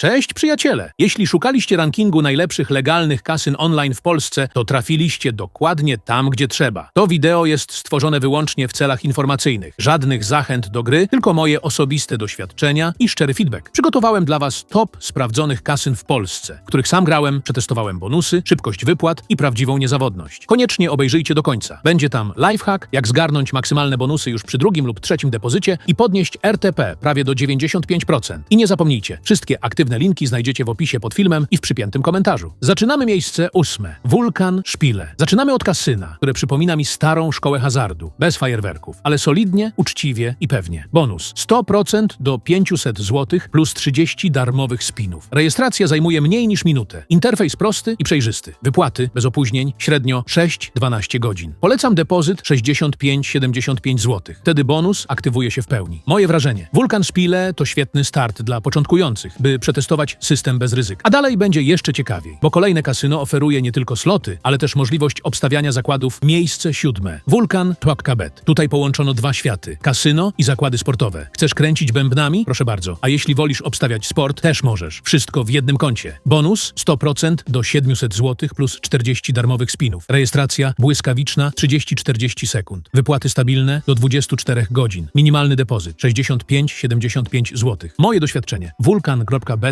Cześć przyjaciele! Jeśli szukaliście rankingu najlepszych legalnych kasyn online w Polsce, to trafiliście dokładnie tam, gdzie trzeba. To wideo jest stworzone wyłącznie w celach informacyjnych. Żadnych zachęt do gry, tylko moje osobiste doświadczenia i szczery feedback. Przygotowałem dla Was top sprawdzonych kasyn w Polsce, w których sam grałem, przetestowałem bonusy, szybkość wypłat i prawdziwą niezawodność. Koniecznie obejrzyjcie do końca. Będzie tam lifehack, jak zgarnąć maksymalne bonusy już przy drugim lub trzecim depozycie i podnieść RTP prawie do 95%. I nie zapomnijcie, wszystkie aktywne linki znajdziecie w opisie pod filmem i w przypiętym komentarzu. Zaczynamy miejsce ósme. Wulkan Szpile. Zaczynamy od kasyna, które przypomina mi starą szkołę hazardu. Bez fajerwerków, ale solidnie, uczciwie i pewnie. Bonus 100% do 500 zł plus 30 darmowych spinów. Rejestracja zajmuje mniej niż minutę. Interfejs prosty i przejrzysty. Wypłaty bez opóźnień średnio 6-12 godzin. Polecam depozyt 65-75 zł. Wtedy bonus aktywuje się w pełni. Moje wrażenie. Wulkan Szpile to świetny start dla początkujących, by przetestować system bez ryzyk. A dalej będzie jeszcze ciekawiej, bo kolejne kasyno oferuje nie tylko sloty, ale też możliwość obstawiania zakładów miejsce siódme. Wulkan Bet. Tutaj połączono dwa światy. Kasyno i zakłady sportowe. Chcesz kręcić bębnami? Proszę bardzo. A jeśli wolisz obstawiać sport, też możesz. Wszystko w jednym koncie. Bonus 100% do 700 zł plus 40 darmowych spinów. Rejestracja błyskawiczna 30-40 sekund. Wypłaty stabilne do 24 godzin. Minimalny depozyt 65-75 zł. Moje doświadczenie.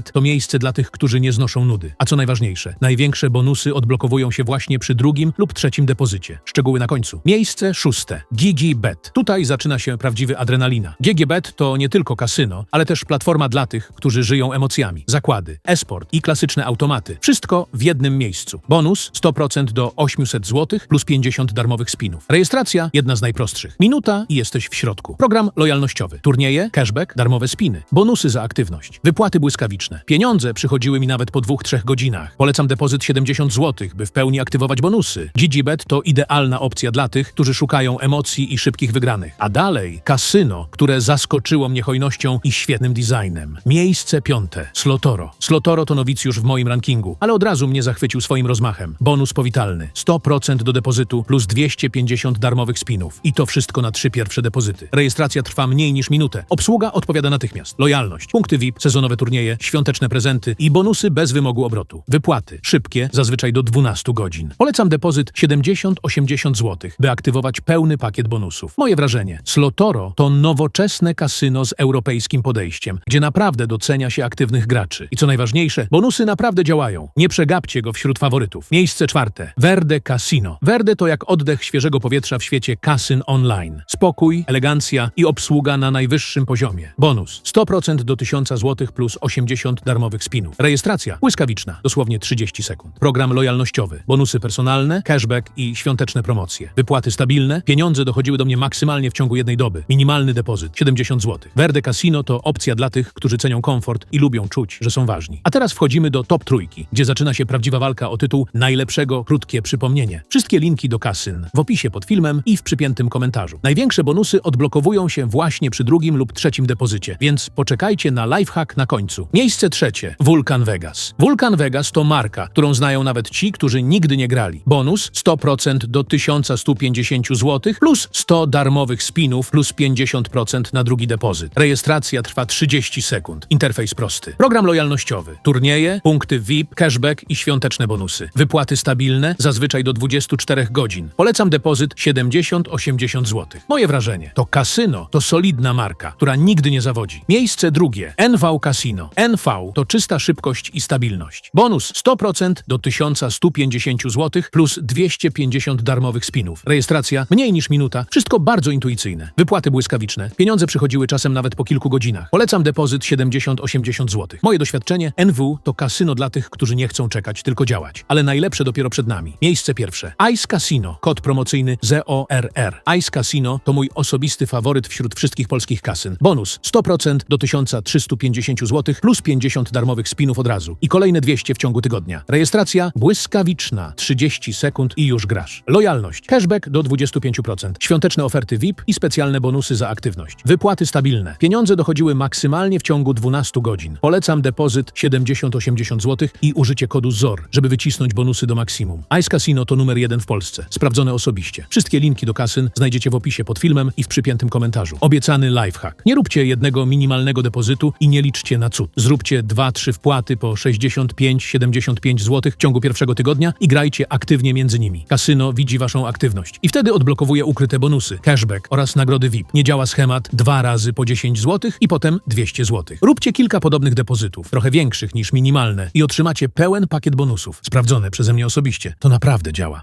To miejsce dla tych, którzy nie znoszą nudy. A co najważniejsze, największe bonusy odblokowują się właśnie przy drugim lub trzecim depozycie. Szczegóły na końcu. Miejsce szóste. GigiBet. Tutaj zaczyna się prawdziwy adrenalina. GigiBet to nie tylko kasyno, ale też platforma dla tych, którzy żyją emocjami. Zakłady, e-sport i klasyczne automaty. Wszystko w jednym miejscu. Bonus 100% do 800 zł plus 50 darmowych spinów. Rejestracja jedna z najprostszych. Minuta i jesteś w środku. Program lojalnościowy. Turnieje, cashback, darmowe spiny. Bonusy za aktywność. Wypłaty błyskawiczne. Pieniądze przychodziły mi nawet po dwóch, trzech godzinach. Polecam depozyt 70 zł, by w pełni aktywować bonusy. GGBet to idealna opcja dla tych, którzy szukają emocji i szybkich wygranych. A dalej kasyno, które zaskoczyło mnie hojnością i świetnym designem. Miejsce piąte. Slotoro. Slotoro to nowicjusz w moim rankingu, ale od razu mnie zachwycił swoim rozmachem. Bonus powitalny. 100% do depozytu plus 250 darmowych spinów. I to wszystko na trzy pierwsze depozyty. Rejestracja trwa mniej niż minutę. Obsługa odpowiada natychmiast. Lojalność. Punkty VIP, sezonowe turnieje, świąteczne prezenty i bonusy bez wymogu obrotu. Wypłaty. Szybkie, zazwyczaj do 12 godzin. Polecam depozyt 70-80 zł, by aktywować pełny pakiet bonusów. Moje wrażenie. Slotoro to nowoczesne kasyno z europejskim podejściem, gdzie naprawdę docenia się aktywnych graczy. I co najważniejsze, bonusy naprawdę działają. Nie przegapcie go wśród faworytów. Miejsce czwarte. Verde Casino. Verde to jak oddech świeżego powietrza w świecie kasyn online. Spokój, elegancja i obsługa na najwyższym poziomie. Bonus 100% do 1000 zł plus 80 darmowych spinów. Rejestracja błyskawiczna, dosłownie 30 sekund. Program lojalnościowy, bonusy personalne, cashback i świąteczne promocje. Wypłaty stabilne, pieniądze dochodziły do mnie maksymalnie w ciągu jednej doby. Minimalny depozyt 70 zł. Verde Casino to opcja dla tych, którzy cenią komfort i lubią czuć, że są ważni. A teraz wchodzimy do top trójki, gdzie zaczyna się prawdziwa walka o tytuł najlepszego krótkie przypomnienie. Wszystkie linki do kasyn w opisie pod filmem i w przypiętym komentarzu. Największe bonusy odblokowują się właśnie przy drugim lub trzecim depozycie, więc poczekajcie na lifehack na końcu. Miejsce trzecie. Vulcan Vegas. Vulcan Vegas to marka, którą znają nawet ci, którzy nigdy nie grali. Bonus 100% do 1150 zł plus 100 darmowych spinów plus 50% na drugi depozyt. Rejestracja trwa 30 sekund. Interfejs prosty. Program lojalnościowy. Turnieje, punkty VIP, cashback i świąteczne bonusy. Wypłaty stabilne, zazwyczaj do 24 godzin. Polecam depozyt 70-80 zł. Moje wrażenie. To kasyno to solidna marka, która nigdy nie zawodzi. Miejsce drugie. NV Casino. NV to czysta szybkość i stabilność. Bonus 100% do 1150 zł plus 250 darmowych spinów. Rejestracja mniej niż minuta. Wszystko bardzo intuicyjne. Wypłaty błyskawiczne. Pieniądze przychodziły czasem nawet po kilku godzinach. Polecam depozyt 70-80 zł. Moje doświadczenie NW to kasyno dla tych, którzy nie chcą czekać, tylko działać. Ale najlepsze dopiero przed nami. Miejsce pierwsze. Ice Casino. Kod promocyjny ZORR. Ice Casino to mój osobisty faworyt wśród wszystkich polskich kasyn. Bonus 100% do 1350 zł plus 50 darmowych spinów od razu. I kolejne 200 w ciągu tygodnia. Rejestracja błyskawiczna. 30 sekund i już grasz. Lojalność. Cashback do 25%. Świąteczne oferty VIP i specjalne bonusy za aktywność. Wypłaty stabilne. Pieniądze dochodziły maksymalnie w ciągu 12 godzin. Polecam depozyt 70-80 zł i użycie kodu ZOR, żeby wycisnąć bonusy do maksimum. Ice Casino to numer jeden w Polsce. Sprawdzone osobiście. Wszystkie linki do kasyn znajdziecie w opisie pod filmem i w przypiętym komentarzu. Obiecany lifehack. Nie róbcie jednego minimalnego depozytu i nie liczcie na cud. Zrób Zróbcie 2-3 wpłaty po 65-75 zł w ciągu pierwszego tygodnia i grajcie aktywnie między nimi. Kasyno widzi waszą aktywność i wtedy odblokowuje ukryte bonusy, cashback oraz nagrody VIP. Nie działa schemat dwa razy po 10 zł i potem 200 zł. Róbcie kilka podobnych depozytów, trochę większych niż minimalne i otrzymacie pełen pakiet bonusów. Sprawdzone przeze mnie osobiście. To naprawdę działa.